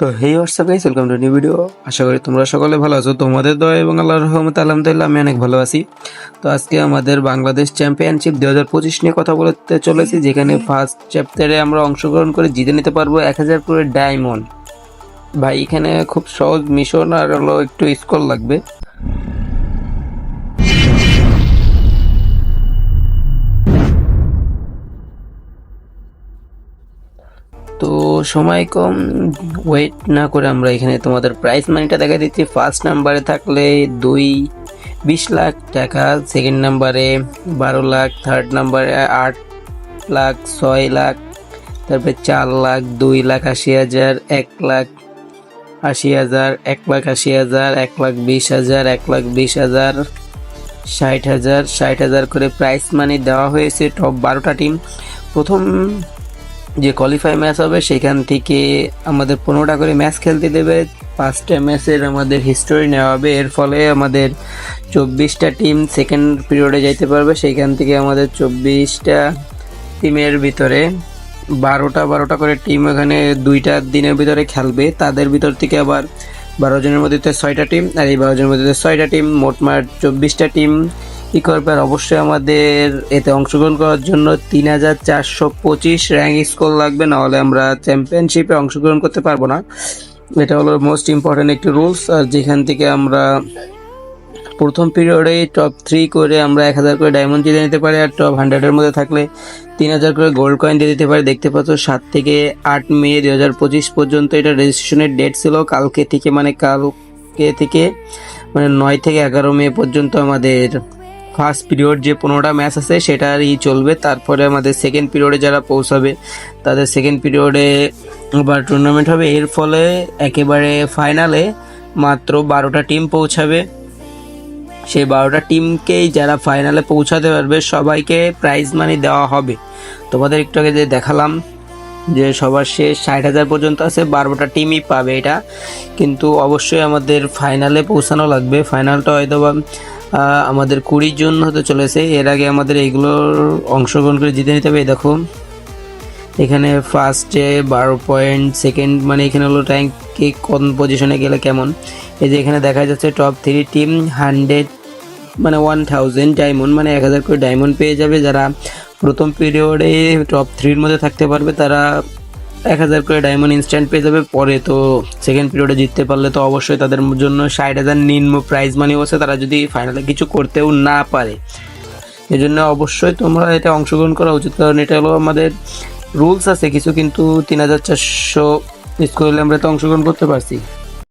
তো hey WhatsApp guys welcome to new video আশা করি তোমরা সকলে ভালো আছো। তোমাদের দয়া এবং আল্লাহর রহমত, আলহামদুলিল্লাহ, আমি অনেক ভালো আছি। তো আজকে আমাদের বাংলাদেশ চ্যাম্পিয়নশিপ দু হাজার পঁচিশ নিয়ে কথা বলতে চলেছি, যেখানে ফার্স্ট চ্যাপ্টারে আমরা অংশগ্রহণ করে জিতে নিতে পারব এক হাজার করে ডায়মন্ড ভাই, এখানে খুব সহজ মিশন আর হলো একটু স্কোর লাগবে। সময় কম ওয়েট না করে আমরা এখানে তোমাদের প্রাইস মানিটা দেখা দিচ্ছি। ফার্স্ট নাম্বারে থাকলে দুই, বিশ লাখ টাকা সেকেন্ড নাম্বারে বারো লাখ থার্ড নাম্বারে আট লাখ, ছয় লাখ, তারপরে চার লাখ, দুই লাখ আশি হাজার, এক লাখ আশি হাজার, এক লাখ আশি হাজার, এক লাখ বিশ হাজার, এক লাখ বিশ হাজার, ষাট হাজার ষাট হাজার করে প্রাইস মানি দেওয়া হয়েছে টপ বারোটা টিম প্রথম যে কোয়ালিফাই ম্যাচ হবে, সেখান থেকে আমাদের পনেরোটা করে ম্যাচ খেলতে দেবে। পাঁচটা ম্যাচের আমাদের হিস্টোরি নেওয়া হবে। এর ফলে আমাদের চব্বিশটা টিম সেকেন্ড পিরিয়ডে যাইতে পারবে। সেইখান থেকে আমাদের চব্বিশটা টিমের ভিতরে বারোটা বারোটা করে টিম এখানে দুইটা দিনের ভিতরে খেলবে। তাদের ভিতর থেকে আবার বারো জনের মধ্যে ছয়টা টিম আর এই বারো জনের মধ্যে ছয়টা টিম মোটমাট চব্বিশটা টিম ই করবে আর অবশ্যই আমাদের এতে অংশগ্রহণ করার জন্য তিন হাজার চারশো পঁচিশ র্যাঙ্ক স্কোর লাগবে, নাহলে আমরা চ্যাম্পিয়নশিপে অংশগ্রহণ করতে পারব না। এটা হলো মোস্ট ইম্পর্ট্যান্ট একটি রুলস, আর যেখান থেকে আমরা প্রথম পিরিয়ডে টপ থ্রি করে আমরা এক হাজার করে ডায়মন্ড জিতে নিতে পারি, আর টপ হান্ড্রেডের মধ্যে থাকলে তিন হাজার করে গোল্ড কয়েন দিয়ে দিতে পারি। দেখতে পাচ্ছ সাত থেকে আট মে দুই হাজার পঁচিশ পর্যন্ত এটা রেজিস্ট্রেশনের ডেট ছিল। কালকে থেকে মানে কালকে থেকে মানে নয় থেকে এগারো মে পর্যন্ত আমাদের ফার্স্ট পিরিয়ড যে পনেরোটা ম্যাচ আছে, সেটারই চলবে। তারপরে আমাদের সেকেন্ড পিরিয়ডে যারা পৌঁছাবে, তাদের সেকেন্ড পিরিয়ডে আবার টুর্নামেন্ট হবে। এর ফলে একেবারে ফাইনালে মাত্র বারোটা টিম পৌঁছাবে। সেই বারোটা টিমকেই যারা ফাইনালে পৌঁছাতে পারবে, সবাইকে প্রাইজ মানি দেওয়া হবে। তোমাদের একটু আগে যে দেখালাম যে সবার শেষ ষাট হাজার পর্যন্ত আছে, বারোটা টিমই পাবে এটা। কিন্তু অবশ্যই আমাদের ফাইনালে পৌঁছানো লাগবে। ফাইনালটা হয়তো বা আমাদের কুড়ি জুন হতে চলেছে। এর আগে আমাদের এইগুলোর অংশগ্রহণ করে জিতে নিতে হবে দেখো। এখানে ফার্স্টে বারো পয়েন্ট সেকেন্ড মানে এখানে হলো র্যাঙ্কে কোন পজিশনে গেলে কেমন? এই যে এখানে দেখা যাচ্ছে টপ থ্রি টিম হান্ড্রেড মানে ওয়ান থাউজেন্ড ডায়মন্ড মানে এক হাজার করে ডায়মন্ড পেয়ে যাবে। যারা প্রথম পিরিয়ডে টপ থ্রির মধ্যে থাকতে পারবে, তারা এক হাজার করে ডায়মন্ড ইনস্ট্যান্ট পেয়ে যাবে। পরে তো সেকেন্ড পিরিয়ডে জিততে পারলে তো অবশ্যই তাদের জন্য ষাট হাজার নিম্ন প্রাইজ মানি বসে। তারা যদি ফাইনালে কিছু করতেও না পারে। এজন্য জন্য অবশ্যই তোমরা এটা অংশগ্রহণ করা উচিত। কারণ এটা হলো আমাদের রুলস আছে। কিছু কিন্তু তিন হাজার চারশো স্কোর আমরা তো অংশগ্রহণ করতে পারছি।